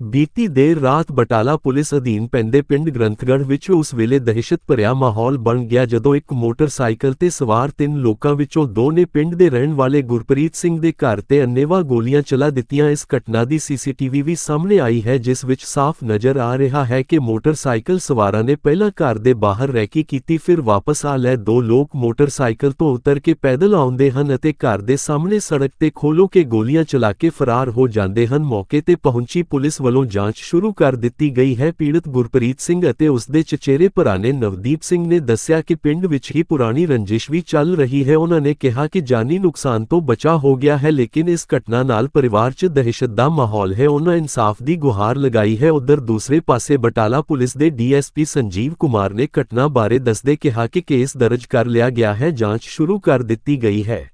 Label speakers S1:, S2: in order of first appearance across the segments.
S1: ਬੀਤੀ ਦੇਰ ਰਾਤ ਬਟਾਲਾ ਪੁਲਿਸ ਅਧੀਨ ਪੈਂਦੇ ਪਿੰਡ ਗ੍ਰੰਥਗੜ੍ਹ ਵਿੱਚ ਉਸ ਵੇਲੇ ਦਹਿਸ਼ਤ ਭਰਿਆ ਮਾਹੌਲ ਬਣ ਗਿਆ ਜਦੋਂ ਇੱਕ ਮੋਟਰਸਾਈਕਲ ਤੇ ਸਵਾਰ ਤਿੰਨ ਲੋਕਾਂ ਵਿੱਚੋਂ ਦੋ ਨੇ ਪਿੰਡ ਦੇ ਰਹਿਣ ਵਾਲੇ ਗੁਰਪ੍ਰੀਤ ਸਿੰਘ ਦੇ ਘਰ ਤੇ ਅੰਨੇਵਾਹ ਗੋਲੀਆਂ ਚਲਾ ਦਿੱਤੀਆਂ। ਇਸ ਘਟਨਾ ਦੀ ਸੀਸੀਟੀਵੀ ਵੀ ਸਾਹਮਣੇ ਆਈ ਹੈ, ਜਿਸ ਵਿੱਚ ਸਾਫ਼ ਨਜ਼ਰ ਆ ਰਿਹਾ ਹੈ ਕਿ ਮੋਟਰਸਾਈਕਲ ਸਵਾਰਾਂ ਨੇ ਪਹਿਲਾਂ ਘਰ ਦੇ ਬਾਹਰ ਰੈਕੀ ਕੀਤੀ, ਫਿਰ ਵਾਪਸ ਆ ਲੈ ਦੋ ਲੋਕ ਮੋਟਰਸਾਈਕਲ ਤੋਂ ਉਤਰ ਕੇ ਪੈਦਲ ਆਉਂਦੇ ਹਨ ਅਤੇ ਘਰ ਦੇ ਸਾਹਮਣੇ ਸੜਕ ਤੇ ਖੋਲੋ ਕੇ ਗੋਲੀਆਂ ਚਲਾ ਕੇ ਫਰਾਰ ਹੋ ਜਾਂਦੇ ਹਨ। ਮੌਕੇ ਤੇ ਪਹੁੰਚੀ ਪੁਲਿਸ ਵੱਲੋਂ ਜਾਂਚ ਸ਼ੁਰੂ ਕਰ ਦਿੱਤੀ ਗਈ ਹੈ। ਪੀੜਤ ਗੁਰਪ੍ਰੀਤ ਸਿੰਘ ਅਤੇ ਉਸ ਦੇ ਚਚੇਰੇ ਭਰਾ ਨੇ ਨਵਦੀਪ ਸਿੰਘ ਨੇ ਦੱਸਿਆ ਕਿ ਪਿੰਡ ਵਿੱਚ ਹੀ ਪੁਰਾਣੀ ਰੰਜਿਸ਼ ਵੀ ਚੱਲ ਰਹੀ ਹੈ। ਉਹਨਾਂ ਨੇ ਕਿਹਾ ਕਿ ਜਾਨੀ ਨੁਕਸਾਨ ਤੋਂ ਬਚਾ ਹੋ ਗਿਆ ਹੈ, ਲੇਕਿਨ ਇਸ ਘਟਨਾ ਨਾਲ ਪਰਿਵਾਰ 'ਚ ਦਹਿਸ਼ਤ ਦਾ ਮਾਹੌਲ ਹੈ। ਉਹਨਾਂ ਇਨਸਾਫ ਦੀ ਗੁਹਾਰ ਲਗਾਈ ਹੈ। ਉਧਰ ਦੂਸਰੇ ਪਾਸੇ ਬਟਾਲਾ ਪੁਲਿਸ ਦੇ ਡੀਐਸਪੀ ਸੰਜੀਵ ਕੁਮਾਰ ਨੇ ਘਟਨਾ ਬਾਰੇ ਦੱਸਦੇ ਕਿਹਾ ਕਿ ਕੇਸ ਦਰਜ ਕਰ ਲਿਆ ਗਿਆ ਹੈ, ਜਾਂਚ ਸ਼ੁਰੂ ਕਰ ਦਿੱਤੀ ਗਈ ਹੈ।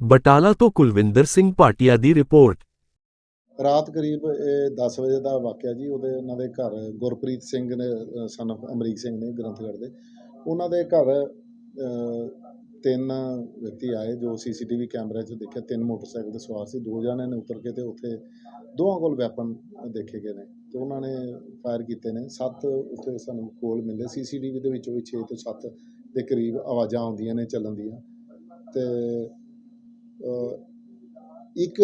S1: ਬਟਾਲਾ ਤੋਂ ਕੁਲਵਿੰਦਰ ਸਿੰਘ ਭਾਟੀਆ ਦੀ ਰਿਪੋਰਟ।
S2: ਰਾਤ ਕਰੀਬ ਇਹ 10 ਵਜੇ ਦਾ ਵਾਕਿਆ ਜੀ, ਉਹਦੇ ਉਹਨਾਂ ਦੇ ਘਰ ਗੁਰਪ੍ਰੀਤ ਸਿੰਘ ਨੇ ਸਨ of ਅਮਰੀਕ ਸਿੰਘ ਨੇ ਗ੍ਰੰਥਗੜ੍ਹ ਦੇ, ਉਹਨਾਂ ਦੇ ਘਰ ਤਿੰਨ ਵਿਅਕਤੀ ਆਏ ਜੋ ਸੀਸੀਟੀਵੀ ਕੈਮਰੇ 'ਚ ਦੇਖਿਆ, ਤਿੰਨ ਮੋਟਰਸਾਈਕਲ ਤੇ ਸਵਾਰ ਸੀ, ਦੋ ਜਣੇ ਨੇ ਉਤਰ ਕੇ ਤੇ ਉੱਥੇ ਦੋਵਾਂ ਕੋਲ ਵੈਪਨ ਦੇਖੇ ਗਏ ਨੇ ਤੇ ਉਹਨਾਂ ਨੇ ਫਾਇਰ ਕੀਤੇ ਨੇ, ਸੱਤ ਉੱਥੇ ਸਾਨੂੰ ਕੋਲ ਮਿਲੇ, ਸੀਸੀਟੀਵੀ ਦੇ ਵਿੱਚੋਂ ਵੀ 6 ਤੋਂ 7 ਦੇ ਕਰੀਬ ਆਵਾਜ਼ਾਂ ਆਉਂਦੀਆਂ ਨੇ, ਚੱਲਣ ਦੀਆਂ ਤੇ ਇੱਕ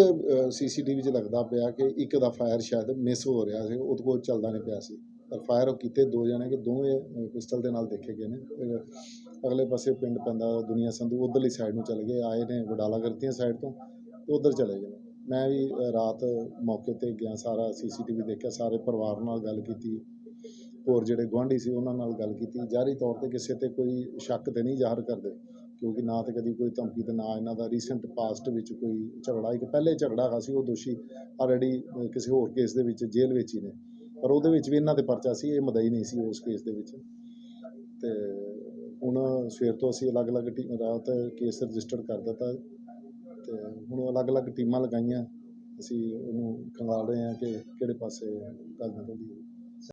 S2: ਸੀਸੀਟੀਵੀ 'ਚ ਲੱਗਦਾ ਪਿਆ ਕਿ ਇੱਕ ਦਾ ਫਾਇਰ ਸ਼ਾਇਦ ਮਿਸ ਹੋ ਰਿਹਾ ਸੀ, ਉਹਦੇ ਕੋਲ ਚੱਲਦਾ ਨਹੀਂ ਪਿਆ ਸੀ। ਪਰ ਫਾਇਰ ਉਹ ਕੀਤੇ ਦੋ ਜਣੇ ਕਿ ਦੋਵੇਂ ਪਿਸਟਲ ਦੇ ਨਾਲ ਦੇਖੇ ਗਏ ਨੇ। ਅਗਲੇ ਪਾਸੇ ਪਿੰਡ ਪੈਂਦਾ ਦੁਨੀਆ ਸੰਧੂ ਉਧਰਲੀ ਸਾਈਡ ਨੂੰ ਚਲੇ ਗਏ, ਆਏ ਨੇ ਵਡਾਲਾ ਕਰਤੀਆਂ ਸਾਈਡ ਤੋਂ ਤੇ ਉਧਰ ਚਲੇ ਗਏ ਮੈਂ ਵੀ ਰਾਤ ਮੌਕੇ ਤੇ ਗਿਆ, ਸਾਰਾ ਸੀਸੀਟੀਵੀ ਦੇਖਿਆ, ਸਾਰੇ ਪਰਿਵਾਰ ਨਾਲ ਗੱਲ ਕੀਤੀ। ਹੋਰ ਜਿਹੜੇ ਗੁਆਂਢੀ ਸੀ ਉਹਨਾਂ ਨਾਲ ਗੱਲ ਕੀਤੀ। ਜਾਰੀ ਤੌਰ ਤੇ ਕਿਸੇ ਤੇ ਕੋਈ ਸ਼ੱਕ ਤੇ ਨਹੀਂ ਜ਼ਾਹਰ ਕਰਦੇ। ਕਿਉਂਕਿ ਨਾ ਤਾਂ ਕਦੀ ਕੋਈ ਧਮਕੀ ਤੇ ਨਾ ਇਹਨਾਂ ਦਾ ਰੀਸੈਂਟ ਪਾਸਟ ਵਿੱਚ ਕੋਈ ਝਗੜਾ, ਇੱਕ ਪਹਿਲੇ ਝਗੜਾ ਹੈਗਾ ਸੀ, ਉਹ ਦੋਸ਼ੀ ਆਲਰੇਡੀ ਕਿਸੇ ਹੋਰ ਕੇਸ ਦੇ ਵਿੱਚ ਜੇਲ੍ਹ ਵਿੱਚ ਹੀ ਨੇ। ਪਰ ਉਹਦੇ ਵਿੱਚ ਵੀ ਇਹਨਾਂ ਦੇ ਪਰਚਾ ਸੀ, ਇਹ ਮਦਈ ਨਹੀਂ ਸੀ ਉਸ ਕੇਸ ਦੇ ਵਿੱਚ। ਤੇ ਹੁਣ ਸਵੇਰ ਤੋਂ ਅਸੀਂ ਅਲੱਗ-ਅਲੱਗ ਟੀ- ਰਾਤ ਕੇਸ ਰਜਿਸਟਰ ਕਰ ਦਿੱਤਾ। ਤੇ ਹੁਣ ਅਲੱਗ-ਅਲੱਗ ਟੀਮਾਂ ਲਗਾਈਆਂ। ਅਸੀਂ ਉਹਨੂੰ ਖੰਗਾਲ ਰਹੇ ਹਾਂ ਕਿ ਕਿਹੜੇ ਪਾਸੇ ਗੱਲ ਨਿਕਲਦੀ ਹੈ।